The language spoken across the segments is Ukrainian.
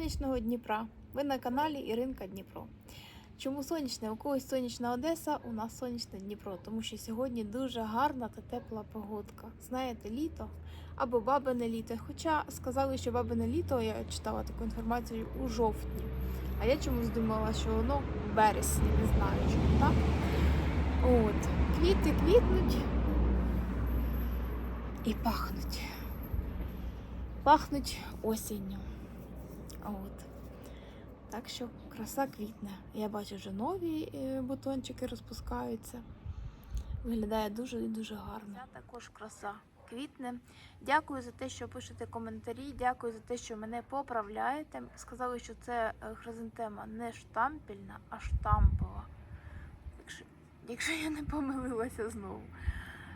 сонячного Дніпра. Ви на каналі Іринка Дніпро. Чому сонячне? У когось сонячна Одеса, у нас сонячне Дніпро, тому що сьогодні дуже гарна та тепла погодка. Знаєте, літо або бабине літо. Хоча сказали, що бабине літо, я читала таку інформацію у жовтні. А я чомусь думала, що воно в вересні, не знаю чому, так? От, квіти квітнуть і пахнуть. Пахнуть осінню. Так що краса квітне. Я бачу, вже нові е, бутончики розпускаються. Виглядає дуже і дуже гарно. Ця також краса квітне. Дякую за те, що пишете коментарі. Дякую за те, що мене поправляєте. Сказали, що це е, хризантема не штампельна, а штампова. Якщо, якщо я не помилилася знову.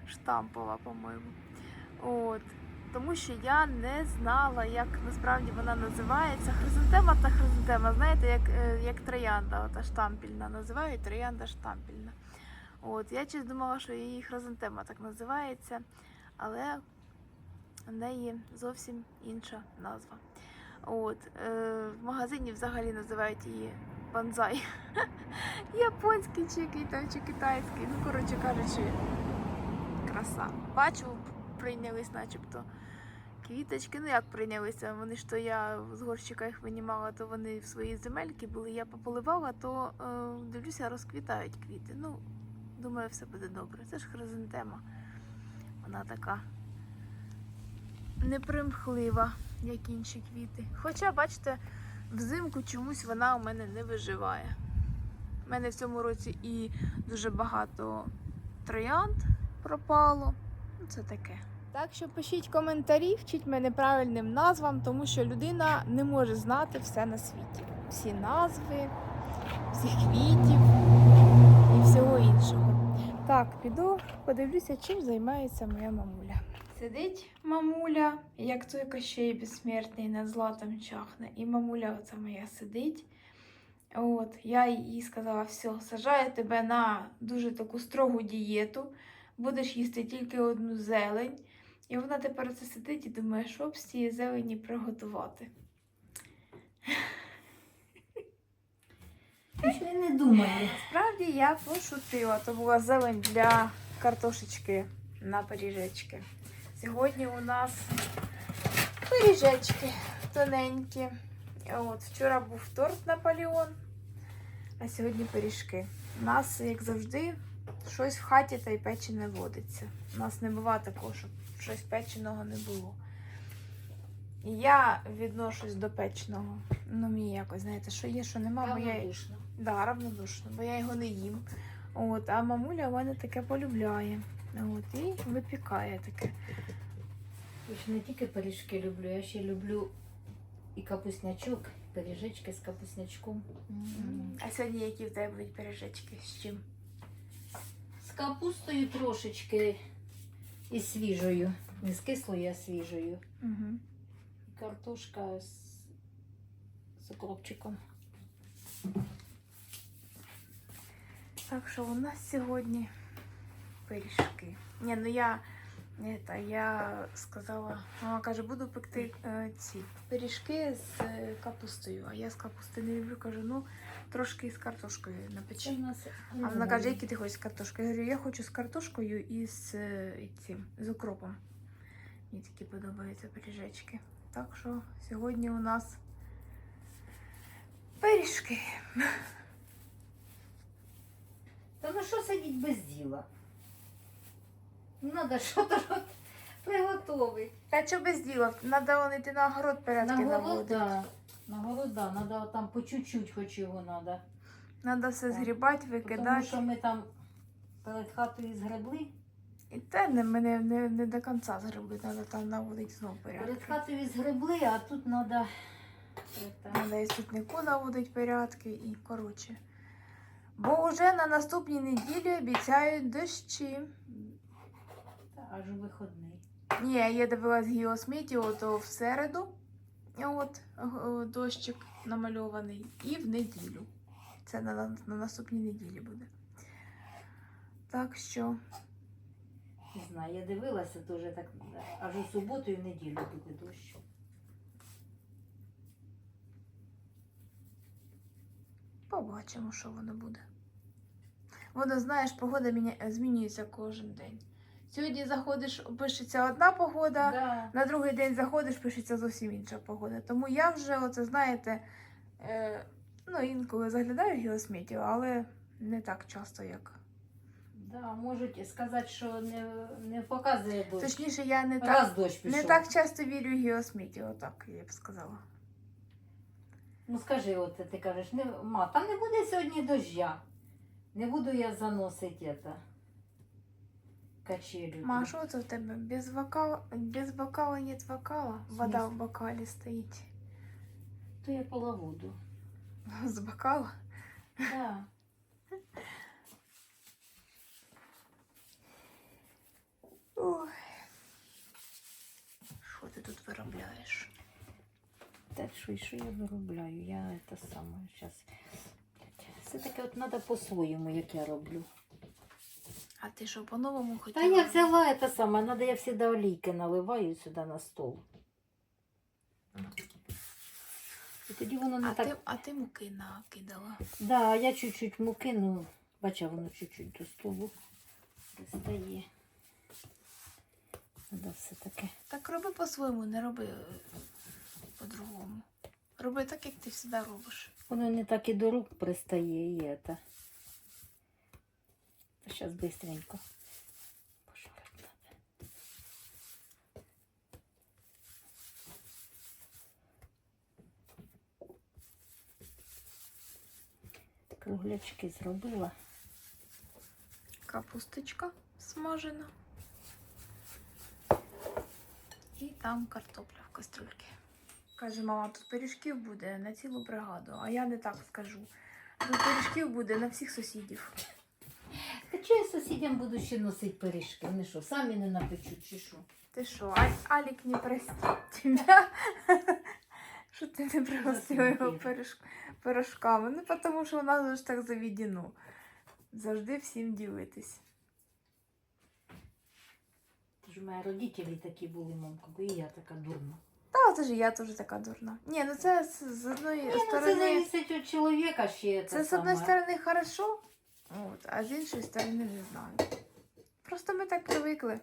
Штампова, по-моєму. От. Тому що я не знала, як насправді вона називається. Хризантема та хризантема, знаєте, як, е, як троянда, ота штампільна називають троянда штампільна. От, я чись думала, що її хризантема так називається, але в неї зовсім інша назва. От, е, в магазині взагалі називають її банзай. Японський чи, китай- чи китайський. Ну, коротше кажучи, краса. Бачу, прийнялись начебто квіточки. Ну як прийнялися? Вони ж то я з горщика їх винімала, то вони в свої земельки були. Я пополивала, то е, дивлюся, розквітають квіти. Ну, думаю, все буде добре. Це ж хризантема. Вона така непримхлива, як інші квіти. Хоча, бачите, взимку чомусь вона у мене не виживає. У мене в цьому році і дуже багато троянд пропало. Ну, це таке. Так що пишіть коментарі, вчіть мене правильним назвам, тому що людина не може знати все на світі. Всі назви, всіх квітів і всього іншого. Так, піду, подивлюся, чим займається моя мамуля. Сидить мамуля, як той кощей безсмертний над златом чахне. І мамуля оця моя сидить. От, я їй сказала, все, сажаю тебе на дуже таку строгу дієту, будеш їсти тільки одну зелень. І вона тепер це сидить і думає, що б з цієї зелені приготувати. Що я не думаю. Справді я пошутила, то була зелень для картошечки на пиріжечки. Сьогодні у нас пиріжечки тоненькі. От, вчора був торт Наполеон, а сьогодні пиріжки. У нас, як завжди, щось в хаті та й печене водиться. У нас не буває такого, щоб щось печеного не було. Я відношусь до печеного. Ну, мені якось, знаєте, що є, що нема, бо я. Равнодушно. Да, равнодушно, бо я його не їм. От, а мамуля у мене таке полюбляє. От, і випікає таке. Я ж не тільки пиріжки люблю, я ще люблю і капуснячок, і пиріжечки з капуснячком. М. А сьогодні які в тебе будуть пиріжечки? З чим? Капустою трошечки і свіжою. Не з кислою, а свіжою. Угу. Картошка з, з окропчиком. Так що у нас сьогодні пиріжки. Ні, ну я, это, я сказала, мама каже, буду пекти е, ці пиріжки з е, капустою. А я з капусти не люблю, кажу, ну трошки з картошкою в напечи. А вона каже, які ти хочеш з картошкою? Я говорю, я хочу з картошкою і з, е, і цим, з укропом. Мені такі подобаються пиріжечки. Так що сьогодні у нас пиріжки. Та ну що сидіть без діла? Надо що то приготовити. Та що без діла? Треба вон йти на огород порядки На наводити. города. На города, надо там по чуть-чуть, хоч його надо. Треба все Так. згрібати, Тому викидати. що ми там перед хатою згребли. І те не, мене не, не до кінця згребли, треба там наводити знову порядки. Перед хатою згребли, а тут треба. Треба і сутнику наводити порядки і коротше. Бо вже на наступній неділі обіцяють дощі. Аж у виходний. Ні, я дивилась геосмітіо, то в середу от е, дощик намальований, і в неділю. Це на, на, на наступній неділі буде. Так що Не знаю, я дивилася теж так. Аж у суботу і в неділю буде дощ. Побачимо, що воно буде. Воно, знаєш, погода змінюється кожен день. Сьогодні заходиш, пишеться одна погода, Да. на другий день заходиш, пишеться зовсім інша погода. Тому я вже, оце знаєте, е, ну, інколи заглядаю в геосмітів, але не так часто, як. Да, можуть сказати, що не, не показує дощ. Точніше, я не так, Раз дощ пішов. не так часто вірю в геосмітів, отак я б сказала. Ну скажи, от ти кажеш, не, ма, там не буде сьогодні дождя. Не буду я заносити это. Качелю. Ма, що це в тебе? Без вокала, без бокала нет вокала? Вода в бокалі стоїть. То я пила воду. З бокала? Да. Ой. Що ти тут виробляєш? Так що, що я виробляю? Я це саме зараз. Все таке от треба по-своєму, як я роблю. А ти що, по-новому хотіла? Та я взяла це саме, надо я завжди олійки наливаю сюди на стол. І тоді воно не А так. ти, а ти муки накидала. Да, я чуть-чуть муки, ну, бача, воно чуть-чуть до столу пристає. Надо все таке. Так роби по-своєму, не роби е, по-другому. Роби так, як ти завжди робиш. Воно не так і до рук пристає, і это. Зараз быстренько. Круглячки зробила. Капусточка смажена. І там картопля в кастрюльці. Каже, мама, тут пиріжків буде на цілу бригаду, а я не так скажу. Тут пиріжків буде на всіх сусідів. Чого я сусідям буду ще носити пиріжки? Вони що, самі не напечуть чи що? Ти що, А- Алік не простить тебе? Що ти не пригостила його пиріж... пирожками? Ну, тому що у нас ж так заведено. Завжди всім ділитись. Це ж у мене родителі такі були, мамка, бо і я така дурна. Та це ж я теж така дурна. Ні, ну це з, з одної Ні, ну це сторони. зависить від чоловіка ще. Це з одної сторони хорошо, от, а з іншої сторони не знаю. Просто ми так привикли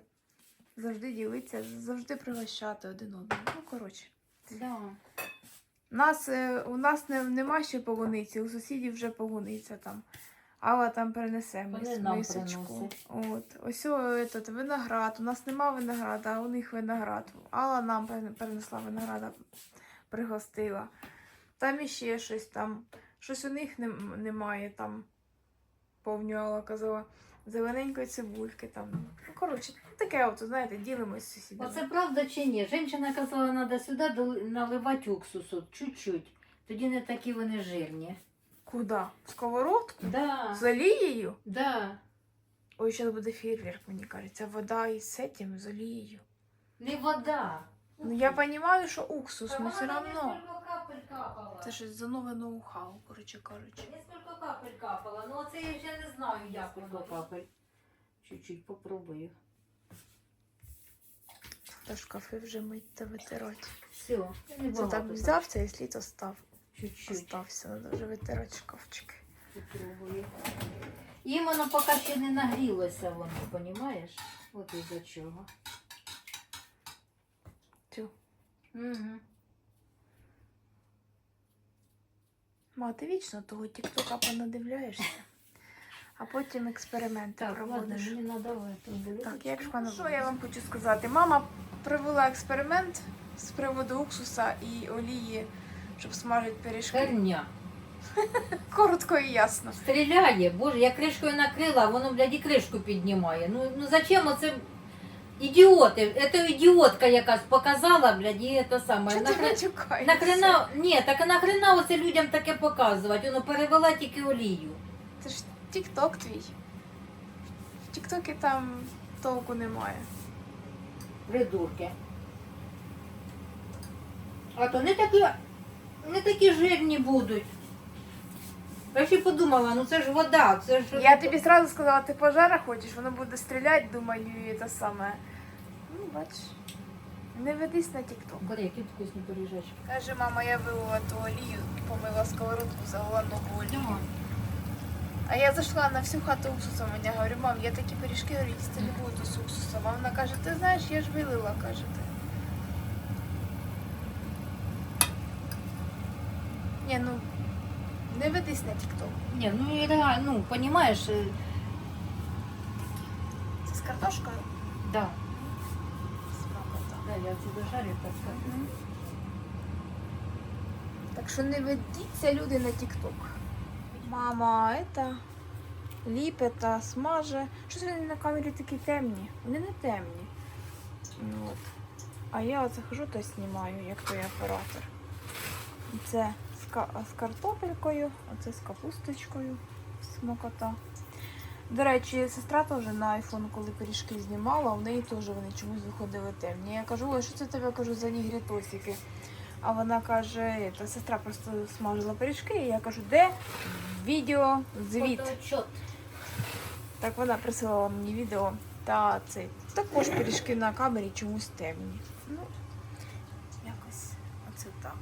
завжди ділитися, завжди пригощати один одного. Ну, коротше. Да. Нас, е, у нас не, нема ще полуниці, у сусідів вже полуниця там. Алла там принесе мис, мисочку. От. Ось этот, виноград. У нас нема винограда, а у них виноград. Алла нам перенесла винограда, пригостила. Там іще щось там. Щось у них немає там. Повню Алла казала. Зелененької цибульки там. Ну, коротше, таке от, знаєте, ділимось з сусідами. Оце правда чи ні? Женщина казала, треба сюди доли- наливати уксусу чуть-чуть. Тоді не такі вони жирні. Куди? В сковородку? Да. З олією? Да. Ой, зараз буде фейерверк, мені кажеться. Вода із цим, з олією. Не вода. Ну я розумію, що уксус, але все одно. Це щось за нове ноу-хау, коротше кажучи. Несколько капель капала. Ну оце я вже не знаю, як воно капель. Чуть-чуть попробую. Та шкафи вже мить та витирати. Все, не Це так взяв це, якщо то став. Чуть-чуть Остався, треба вже витирати шкафчики. попробую. Їм воно поки ще не нагрілося воно, розумієш? От із-за чого. Угу. Ма, ти вічно того тіктока понадивляєшся, а потім експерименти Так, ладно, проводиш. мені треба в Так, як ж що я вам хочу сказати? Мама провела експеримент з приводу уксуса і олії, щоб смажити пиріжки. Херня. Коротко і ясно. Стріляє, боже, я кришкою накрила, а воно, блядь, і кришку піднімає. Ну, ну зачем оце ідіоти? Це ідіотка якась показала, блядь, і це саме. Чого ти матюкаєшся? нахрена, ні, так а нахрена оце людям таке показувати? Воно перевела тільки олію. Це ж тікток твій. В тіктокі там толку немає. Придурки. А то не такі, не такі жирні будуть. Я ще подумала, ну це ж вода, це ж. Я тобі зразу сказала, ти пожара хочеш, воно буде стріляти, думаю, і те саме. Ну, бачиш. Не ведись на тікток. Бери, які вкусні пиріжечки. Каже, мама, я вилила ту олію, помила сковородку, залила нову олію. А я зайшла на всю хату уксусом, вона говорю, мам, я такі пиріжки говорю, їсти не буду з уксусом. А вона каже, ти знаєш, я ж вилила, каже ти. Ні, ну не ведись на тік-ток. Не, ну и реально, ну, понимаешь, э, Це з картошкою? да. Смакота. Да, я отсюда жарю, так сказать. Так що не ведіться люди на тік-ток. Мама, это ліпе та смаже. Щось вони на камері такі темні. Вони не темні. Ну, От. А я оце хожу та знімаю, як той оператор. Це з, ка- з картопелькою, а це з капусточкою. Смокота. До речі, сестра теж на айфон, коли пиріжки знімала, у неї теж вони чомусь виходили темні. Я кажу, ой, що це тебе кажу за нігрітосики? А вона каже, та сестра просто смажила пиріжки, і я кажу, де відео звіт. Так вона присилала мені відео та цей. Також пиріжки на камері чомусь темні. Ну, якось оце так.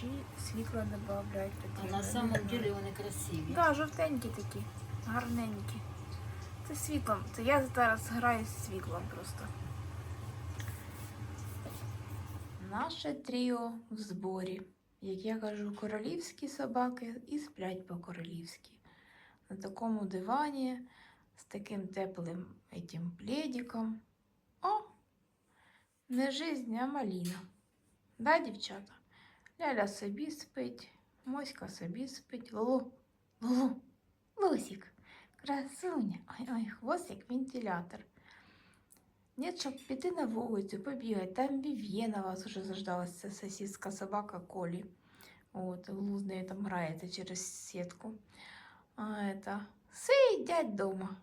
Чи світло додають А на самом деле вони красиві. Так, да, жовтенькі такі, гарненькі. Це світлом. Це я зараз граю з світлом просто. Наше тріо в зборі. Як я кажу, королівські собаки і сплять по-королівськи. На такому дивані з таким теплим этим пледиком. О! Не жизнь, а маліна. Да, дівчата? Ляля собі спить, Моська собі спить. Лулу, Лулу, Лусик, красуня. Ой, ой, хвост як вентилятор. Нет, щоб піти на вулицю, побігати. Там Вів'є на вас уже заждалась ця сосиска собака Колі. От, Лу з нею там грається через сітку. А это сидять дома.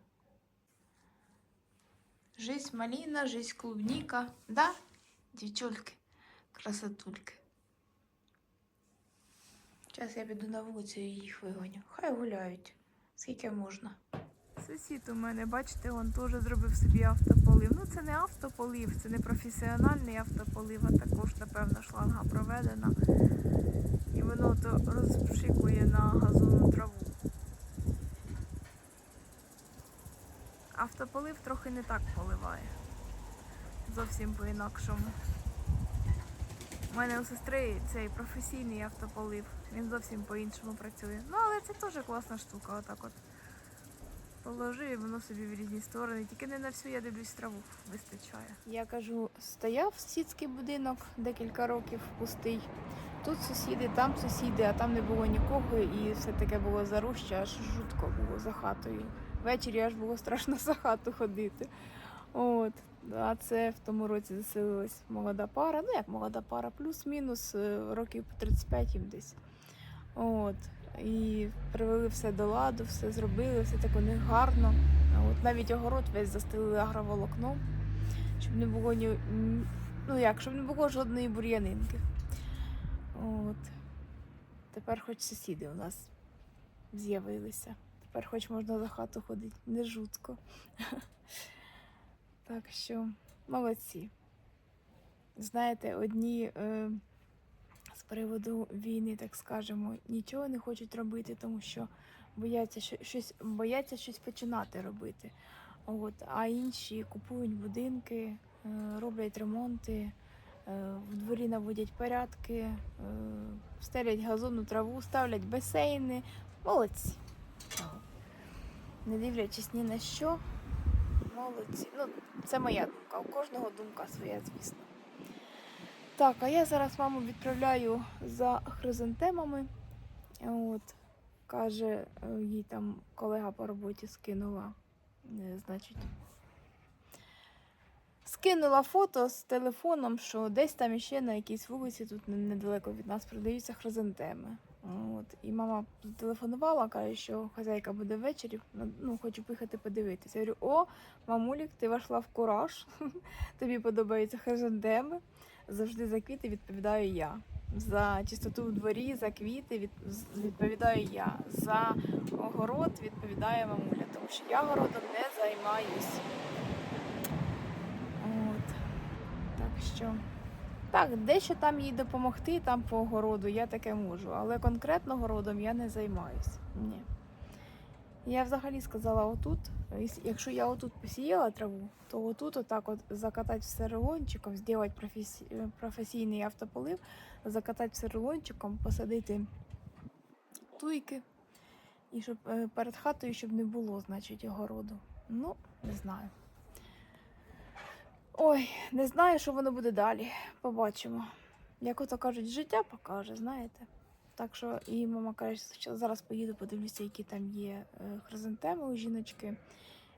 Жизнь малина, жизнь клубника. Да, дівчульки, красотульки. Зараз я піду на вулицю і їх вигоню. Хай гуляють, скільки можна. Сусід у мене, бачите, він теж зробив собі автополив. Ну, це не автополив, це не професіональний автополив, а також, напевно, шланга проведена. І воно то розпшикує на газонну траву. Автополив трохи не так поливає. Зовсім по-інакшому. У мене у сестри цей професійний автополив. Він зовсім по-іншому працює. Ну, але це теж класна штука, отак от. Положив, і воно собі в різні сторони. Тільки не на всю, я дивлюсь, траву вистачає. Я кажу, стояв сусідський будинок декілька років пустий. Тут сусіди, там сусіди, а там не було нікого, і все таке було заруще, аж жутко було за хатою. Ввечері аж було страшно за хату ходити. От. А це в тому році заселилась молода пара. Ну як молода пара, плюс-мінус е, років по 35 їм десь. От. І привели все до ладу, все зробили, все так у них гарно. От навіть огород весь застелили агроволокном, щоб не було ні, ну як, щоб не було жодної бур'янинки. От. Тепер хоч сусіди у нас з'явилися. Тепер хоч можна за хату ходити, не жутко. Так що молодці. Знаєте, одні е, з приводу війни, так скажемо, нічого не хочуть робити, тому що бояться щось, бояться щось починати робити. От, а інші купують будинки, е, роблять ремонти, е, в дворі наводять порядки, е, стелять газонну траву, ставлять басейни. Молодці. Не дивлячись ні на що. Молодці. Ну, це моя думка. У кожного думка своя, звісно. Так, а я зараз маму відправляю за хризантемами. От, каже, їй там колега по роботі скинула. е, Значить, скинула фото з телефоном, що десь там іще на якійсь вулиці, тут недалеко від нас, продаються хризантеми. От. І мама зателефонувала, каже, що хазяйка буде ввечері, ну, хочу поїхати подивитися. Я говорю, о, мамулік, ти вошла в кураж, тобі подобаються хризантеми. Завжди за квіти відповідаю я. За чистоту в дворі, за квіти від, відповідаю я. За огород відповідає мамуля, тому що я городом не займаюсь. От. Так що Так, дещо там їй допомогти, там по городу, я таке можу, але конкретно городом я не займаюся. Ні. Я взагалі сказала отут, якщо я отут посіяла траву, то отут отак от закатати все рулончиком, зробити професі... професійний автополив, закатати все рулончиком, посадити туйки, і щоб е, перед хатою, щоб не було, значить, огороду. Ну, не знаю. Ой, не знаю, що воно буде далі. Побачимо. Як ото кажуть, життя покаже, знаєте. Так що і мама каже, що зараз поїду, подивлюся, які там є е, хризантеми у жіночки.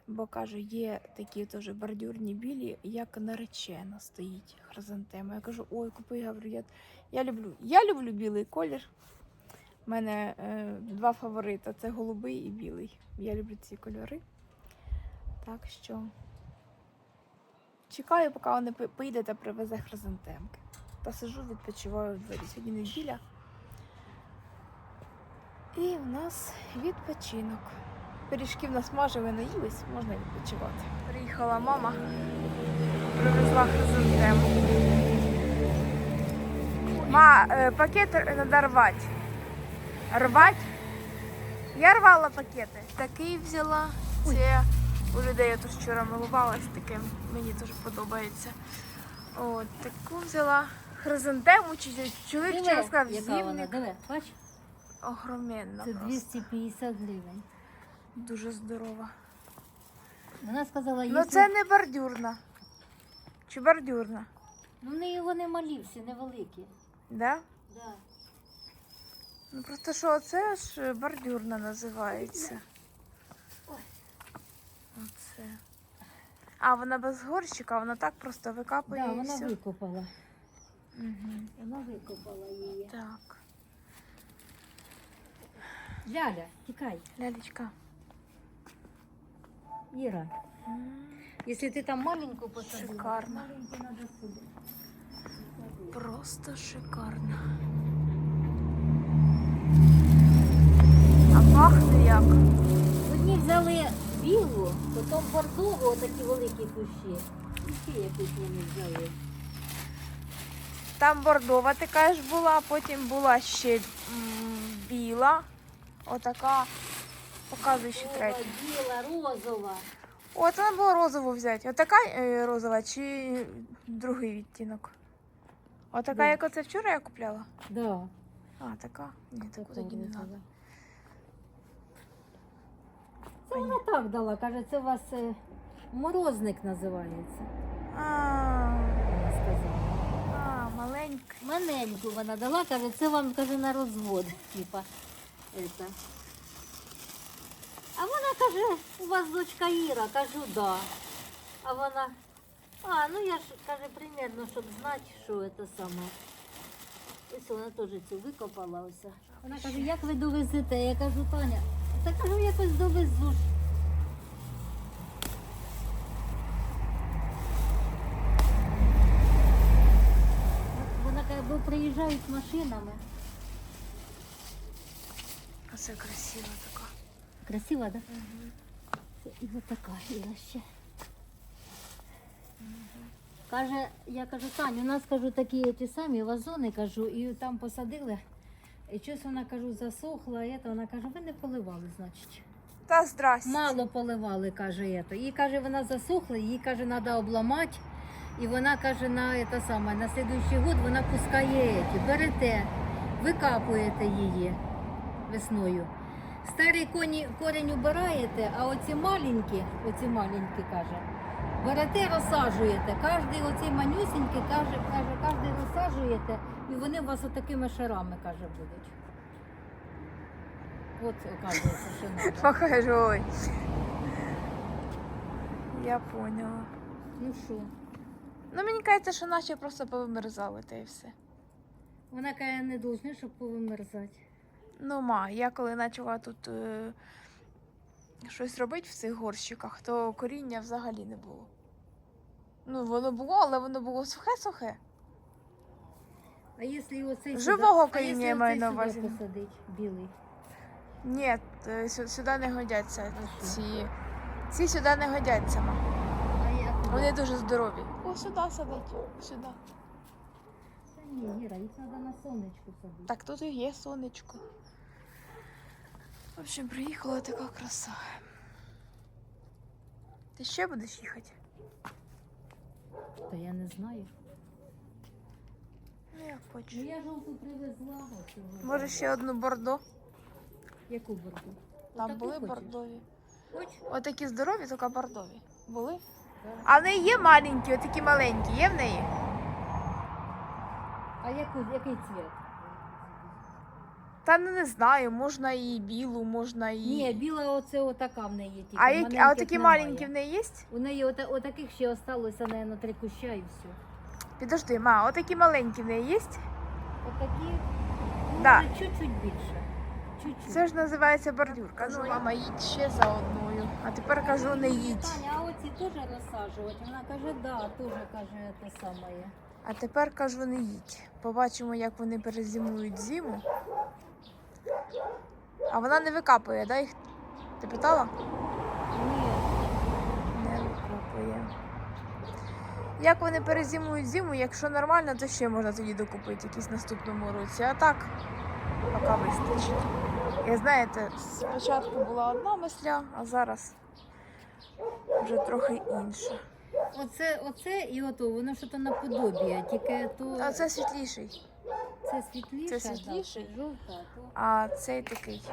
Бо каже, є такі теж бордюрні білі, як наречена стоїть хризантема. Я кажу, ой, купи, я, я люблю. Я люблю білий колір. У мене е, два фаворита це голубий і білий. Я люблю ці кольори. Так що чекаю, поки вони поїде та привезе хризантемки. Та сижу, відпочиваю в дворі. Сьогодні неділя. І у нас відпочинок. Пиріжків насмажили, наїлись, можна відпочивати. Приїхала мама, привезла хризантему. Ма, е, пакет треба рвати. Рвати? Я рвала пакети. Такий взяла. Це у людей я тут вчора милувалась таким. Мені дуже подобається. От, таку взяла хризантему, чи чоловік вчора сказав, зімник. диви, бач, Огроменна це 250 гривень. Дуже здорова. Вона сказала, Ну це не бордюрна. Чи бордюрна? Ну, в неї вони малі всі, невеликі. Да? Да. Ну просто що це ж бордюрна називається. Оце. А, вона без горщика, вона так просто викапує Да, і вона все. викопала. Угу. Вона викопала її. Так. Ляля, тікай. Лялечка. Іра, якщо ти там маленьку посадила, Шикарно. маленьку треба сюди. Просто шикарно. А пахне як? Одні взяли білу, потім бордову, отакі великі кущі. І ще якусь вони взяли. Там бордова ти кажеш була, потім була ще м, біла. Отака. Показуй ще третю. Біла, розова. От треба було розову взяти. Отака е, розова чи другий відтінок? Отака, Де? як оце вчора я купляла? Да. А, така? Ні, таку Така тоді не треба. Це вона так дала, каже, це у вас е, морозник називається. А, Вона сказала. а, маленька. Маленьку вона дала, каже, це вам каже на розвод. Типа, это. А вона каже, у вас дочка Іра, кажу, да. А вона, а, ну я ж каже, примерно, щоб знати, що це саме. Ось вона теж цю викопала ось. Вона каже, як ви довезете? Я кажу, Таня, та кажу, якось довезу. ж». Вона каже, бо приїжджають машинами. Оце красива така. Красива, да? Це і от така Іра ще. Каже, я кажу, Тань, у нас кажу такі ті самі вазони, кажу, і там посадили. І щось вона кажу, засохла, і це, вона каже, ви не поливали, значить. Та здрасте. Мало поливали, каже, ето. Їй каже, вона засохла, їй каже, треба обламати. І вона каже, на це саме, на слідуючий год вона пускає еті, берете, викапуєте її весною. Старий коні, корінь убираєте, а оці маленькі, оці маленькі каже, берете, розсаджуєте. Кожний оцей манюсінький каже, каже, кожний розсаджуєте, і вони у вас отакими шарами, каже, будуть. От, оказується, що треба. Покажу. Ой. Я поняла. Ну що? Ну мені кажеться, що наші просто повимерзали та і все. Вона каже, не должна, щоб повимерзати. Ну, ма, я коли почала тут е, щось робити в цих горщиках, то коріння взагалі не було. Ну, воно було, але воно було сухе-сухе. А якщо оцей Живого сюди- а коріння якщо я маю оцей на сюди увазі. посадить, білий. Ні, е, сю- сюди не годяться А ці. Ці сюди не годяться. А я? Вони дуже здорові. О, сюди садить. Сюди. Ні, Іра, їх треба на сонечку садити. Так тут і є сонечко. В общем, приїхала така краса. Ти ще будеш їхати? Та я не знаю. Ну, як Ну я жовту привезла. Може ще одну бордо? Яку борду? Там Отаку були хочеш? бордові. Хоч? Отакі здорові, тільки бордові. Були? Да. А в неї є маленькі, отакі маленькі, є в неї? А яку, який цвіт? Та ну не знаю, можна і білу, можна і. Ні, біла оце отака в неї тільки. а, які, а маленьких отакі немає. маленькі в неї є? У неї ота, отаких ще осталося, наверное, три куща і все. Підожди, ма, отакі маленькі в неї є? Отакі, ну, Да. може, чуть-чуть більше. Чуть-чуть. Це ж називається бордюрка. Кажу, мама, їдь ще за одною. А тепер кажу, не їдь. Таня, а оці теж розсаджувати? Вона каже, да, теж каже те саме. А тепер кажу, не їдь. Побачимо, як вони перезимують зиму. А вона не викапує, да, їх? Ти питала? Ні, Не викапує. Як вони перезимують зиму, якщо нормально, то ще можна тоді докупити якийсь наступному році. А так, поки вистачить. І знаєте, спочатку була одна мисля, а зараз вже трохи інша. Оце, оце і ото, воно що то наподобіє, тільки то А це світліший, це світліше, це світліший? Жовта, то а цей такий.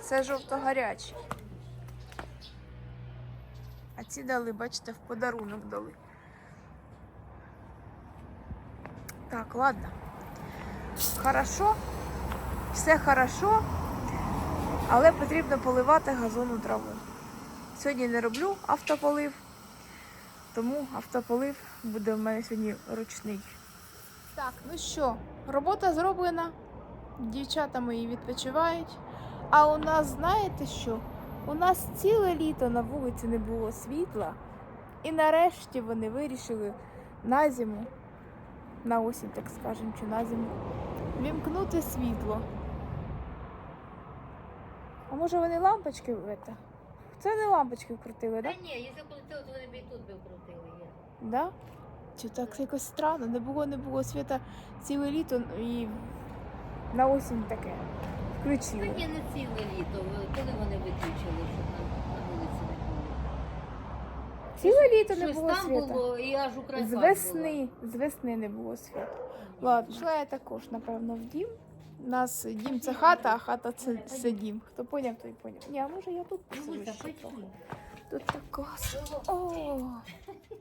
Це жовто-гарячий. А ці дали, бачите, в подарунок дали. Так, ладно. Хорошо. Все хорошо. Але потрібно поливати газонну траву. Сьогодні не роблю автополив, тому автополив буде в мене сьогодні ручний. Так, ну що, робота зроблена. Дівчата мої відпочивають. А у нас, знаєте що? У нас ціле літо на вулиці не було світла. І нарешті вони вирішили на зиму, на осінь, так скажемо, чи на зиму, вімкнути світло. А може вони лампочки в це? Це не лампочки вкрутили, Та так? ні, якщо крутили, то вони б і тут би вкрутили. Є. Да? Чи так якось странно? Не було, не було світа ціле літо і на осінь таке. Та Включили. ні, не ціле літо, коли вони виключили, щоб на, на вулиці не було. Ціле літо не Щось було там світа. було, і аж у З крайках весни, з весни не було світу. Ладно, йшла я також, напевно, в дім. У нас дім це хата, а хата це, це дім. Хто поняв, той поняв. Ні, а може я тут посижу ще трохи. Тут так класно. О,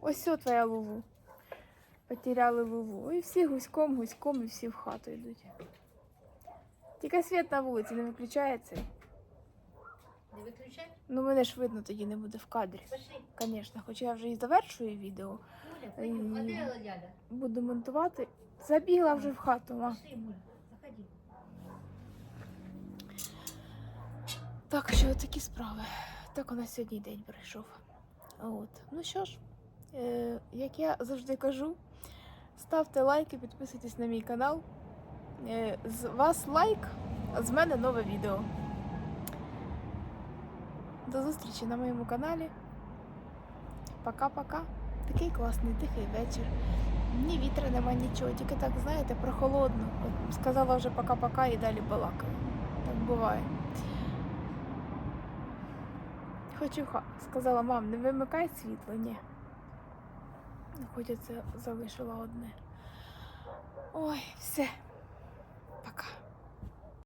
ось все твоя лулу. Потеряли лулу. І всі гуськом, гуськом, і всі в хату йдуть. Тільки світ на вулиці не виключається. Не виключай? Ну мене ж видно тоді не буде в кадрі. Звісно, хоча я вже і завершую відео. Муля, пойдем. А де Ляля? Буду монтувати. Забігла вже в хату, ма. Муля, заходи. Так що такі справи. Так у нас сьогодні день пройшов. От. Ну що ж, е, як я завжди кажу, ставте лайки, підписуйтесь на мій канал. Е, з вас лайк, а з мене нове відео. До зустрічі на моєму каналі. Пока-пока. Такий класний, тихий вечір. Ні вітра нема, нічого, тільки так, знаєте, прохолодно. От сказала вже пока-пока і далі балакаю. Так буває. Хочу ха. Сказала, мам, не вимикай світло, ні. Хоч це залишила одне. Ой, все.